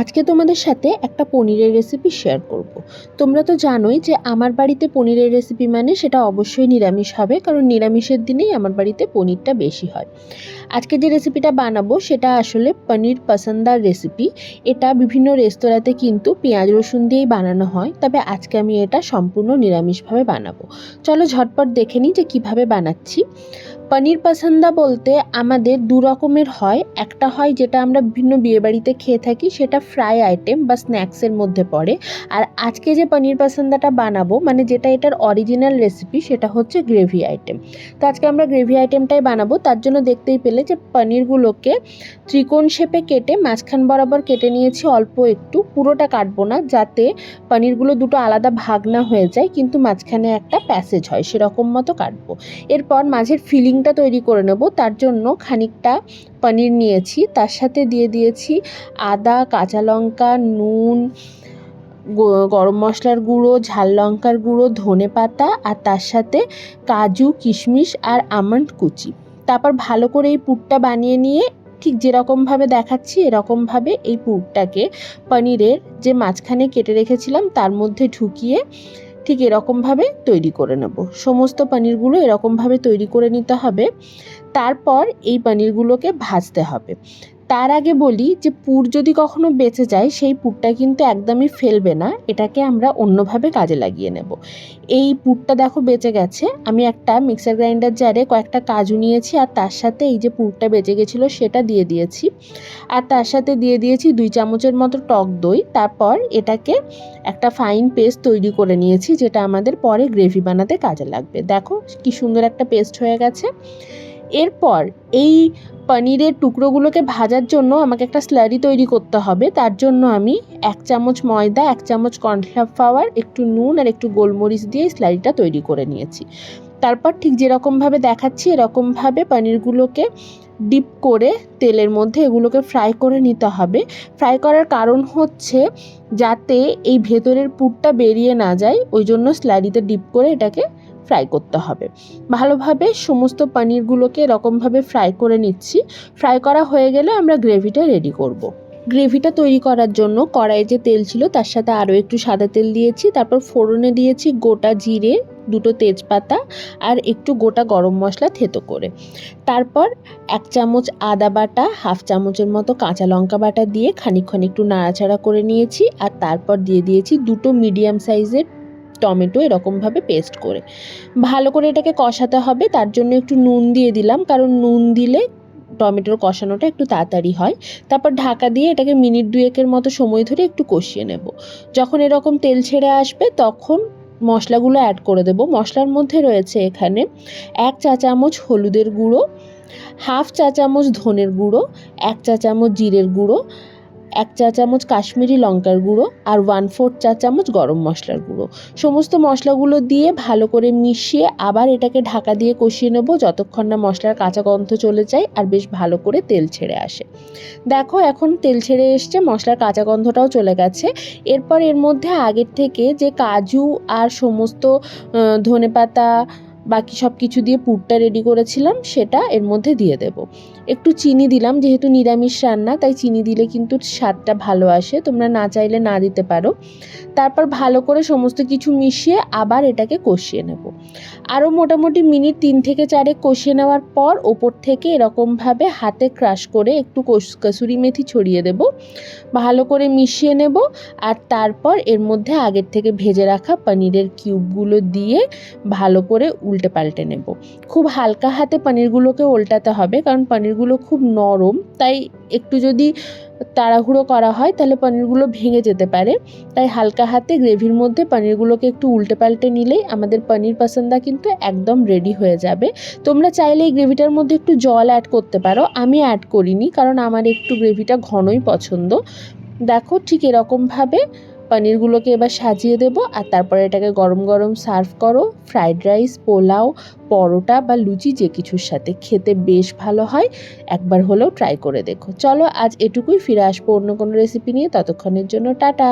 আজকে তোমাদের সাথে একটা পনিরের রেসিপি শেয়ার করব। তোমরা তো জানোই যে আমার বাড়িতে পনিরের রেসিপি মানে সেটা অবশ্যই নিরামিষ হবে, কারণ নিরামিষের দিনেই আমার বাড়িতে পনিরটা বেশি হয়। আজকে যে রেসিপিটা বানাবো সেটা আসলে পনির পসন্দার রেসিপি এটা বিভিন্ন রেস্তোরাঁতে কিন্তু পেঁয়াজ রসুন দিয়েই বানানো হয়, তবে আজকে আমি এটা সম্পূর্ণ নিরামিষভাবে বানাবো। চলো ঝটপট দেখে নিই যে কীভাবে বানাচ্ছি। পনির পসন্দা বলতে আমাদের দু রকমের হয়। একটা হয় যেটা আমরা বিভিন্ন বিয়েবাড়িতে খেয়ে থাকি, সেটা ফ্রাই আইটেম বা স্ন্যাক্সের মধ্যে পড়ে। আর আজকে যে পনির পসন্দাটা বানাবো মানে যেটা এটার অরিজিনাল রেসিপি, সেটা হচ্ছে গ্রেভি আইটেম। তো আজকে আমরা গ্রেভি আইটেমটাই বানাবো। তার জন্য দেখতেই পেলে যে পনিরগুলোকে ত্রিকোণ শেপে কেটে, মাঝখান বরাবর কেটে নিয়েছি অল্প একটু। পুরোটা কাটবো না, যাতে পনিরগুলো দুটো আলাদা ভাগ না হয়ে যায়, কিন্তু মাঝখানে একটা প্যাসেজ হয়, সেরকম মতো কাটবো। এরপর মাঝের ফিলিংটা তৈরি করে নেব। তার জন্য খানিকটা পনির নিয়েছি। তার সাথে দিয়ে দিয়েছি আদা, কাঁচা লঙ্কা, নুন গরম মশলার গুঁড়ো, ঝাল লঙ্কার গুঁড়ো, ধনে পাতা আর তার সাথে কাজু, কিশমিশ আর আমন্ড কুচি। তারপর ভালো করে এই পুরটা বানিয়ে নিয়ে ঠিক যেরকমভাবে দেখাচ্ছি এরকমভাবে এই পুরটাকে পনিরের যে মাঝখানে কেটে রেখেছিলাম তার মধ্যে ঢুকিয়ে ঠিক এরকমভাবে তৈরি করে নেব। সমস্ত পানিরগুলো এরকমভাবে তৈরি করে নিতে হবে। তারপর এই পানিরগুলোকে ভাজতে হবে। তার আগে বলি যে পুর যদি কখনো বেঁচে যায়, সেই পুরটা কিন্তু একদমই ফেলবে না। এটাকে আমরা অন্যভাবে কাজে লাগিয়ে নেব। এই পুরটা দেখো বেঁচে গেছে। আমি একটা মিক্সার গ্রাইন্ডার জারে কয়েকটা কাজু নিয়েছি আর তার সাথে এই যে পুরটা বেঁচে গেছিল সেটা দিয়ে দিয়েছি। আর তার সাথে দিয়ে দিয়েছি দুই চামচের মতো টক দই। তারপর এটাকে একটা ফাইন পেস্ট তৈরি করে নিয়েছি, যেটা আমাদের পরে গ্রেভি বানাতে কাজে লাগবে। দেখো কি সুন্দর একটা পেস্ট হয়ে গেছে। এরপর এই পনিরের টুকরোগুলোকে ভাজার জন্য আমাকে একটা স্ল্যারি তৈরি করতে হবে। তার জন্য আমি এক চামচ ময়দা, এক চামচ কর্নফ্লাওয়ার, একটু নুন আর একটু গোলমরিচ দিয়ে স্লারিটা তৈরি করে নিয়েছি। তারপর ঠিক যেরকমভাবে দেখাচ্ছি, এরকমভাবে পনিরগুলোকে ডিপ করে তেলের মধ্যে এগুলোকে ফ্রাই করে নিতে হবে। ফ্রাই করার কারণ হচ্ছে যাতে এই ভেতরের পুরটা বেরিয়ে না যায়, ওই জন্য স্ল্যারিতে ডিপ করে এটাকে ফ্রাই করতে হবে। ভালোভাবে সমস্ত পনিরগুলোকে এরকমভাবে ফ্রাই করে নিচ্ছি। ফ্রাই করা হয়ে গেলে আমরা গ্রেভিটা রেডি করব। গ্রেভিটা তৈরি করার জন্য কড়াইয়ে যে তেল ছিল তার সাথে আরও একটু সাদা তেল দিয়েছি, তারপর ফোড়নে দিয়েছি গোটা জিরে, দুটো তেজপাতা আর একটু গোটা গরম মশলা থেতো করে। তারপর এক চামচ আদা বাটা, হাফ চামচের মতো কাঁচা লঙ্কা বাটা দিয়ে খানিকক্ষণ একটু নাড়াচাড়া করে নিয়েছি আর তারপর দিয়ে দিয়েছি দুটো মিডিয়াম সাইজের টমেটো এরকমভাবে পেস্ট করে। ভালো করে এটাকে কষাতে হবে, তার জন্য একটু নুন দিয়ে দিলাম, কারণ নুন দিলে টমেটোর কষানোটা একটু তাড়াতাড়ি হয়। তারপর ঢাকা দিয়ে এটাকে মিনিট দুয়েকের মতো সময় ধরে একটু কষিয়ে নেব। যখন এরকম তেল ছেড়ে আসবে, তখন মশলাগুলো অ্যাড করে দেব। মশলার মধ্যে রয়েছে এখানে এক চা চামচ হলুদের গুঁড়ো, হাফ চা চামচ ধনের গুঁড়ো, এক চা চামচ জিরের গুঁড়ো এক চা চামচ কাশ্মীরি লঙ্কার গুঁড়ো আর ওয়ান ফোর্থ চা চামচ গরম মশলার গুঁড়ো। সমস্ত মশলাগুলো দিয়ে ভালো করে মিশিয়ে আবার এটাকে ঢাকা দিয়ে কষিয়ে নেব যতক্ষণ না মশলার কাঁচা গন্ধ চলে যায় আর বেশ ভালো করে তেল ছেড়ে আসে। দেখো এখন তেল ছেড়ে এসছে, মশলার কাঁচা গন্ধটাও চলে গেছে। এরপর এর মধ্যে আগের থেকে যে কাজু আর সমস্ত ধনে পাতা বাকি সব কিছু দিয়ে পুরটা রেডি করেছিলাম, সেটা এর মধ্যে দিয়ে দেব। একটু চিনি দিলাম, যেহেতু নিরামিষ রান্না, তাই চিনি দিলে কিন্তু স্বাদটা ভালো আসে, তোমরা না চাইলে না দিতে পারো। তারপর ভালো করে সমস্ত কিছু মিশিয়ে আবার এটাকে কষিয়ে নেব। আরও মোটামুটি মিনিট তিন থেকে চারে কষিয়ে নেওয়ার পর ওপর থেকে এরকমভাবে হাতে ক্রাশ করে একটু কসুরি মেথি ছড়িয়ে দেব। ভালো করে মিশিয়ে নেব, আর তারপর এর মধ্যে আগের থেকে ভেজে রাখা পনিরের কিউবগুলো দিয়ে ভালো করে উল্টে পাল্টে নেব। খুব হালকা হাতে পনিরগুলোকে উল্টাতে হবে, কারণ পনিরগুলো খুব নরম, তাই একটু যদি তাড়াহুড়ো করা হয় তাহলে পনিরগুলো ভেঙে যেতে পারে। তাই হালকা হাতে গ্রেভির মধ্যে পনিরগুলোকে একটু উল্টে পাল্টে নিলেই আমাদের পনির পসন্দা কিন্তু একদম রেডি হয়ে যাবে। তোমরা চাইলে এই গ্রেভিটার মধ্যে একটু জল অ্যাড করতে পারো, আমি অ্যাড করিনি, কারণ আমার একটু গ্রেভিটা ঘনই পছন্দ। দেখো ঠিক এরকমভাবে পনিরগুলোকে এবার সাজিয়ে দেব আর তারপরে এটাকে গরম গরম সার্ভ করো। ফ্রাইড রাইস, পোলাও, পরোটা বা লুচি যে কিছুর সাথে খেতে বেশ ভালো হয়। একবার হলেও ট্রাই করে দেখো। চলো আজ এটুকুই, ফিরে আসব অন্য কোনো রেসিপি নিয়ে। ততক্ষণের জন্য টাটা!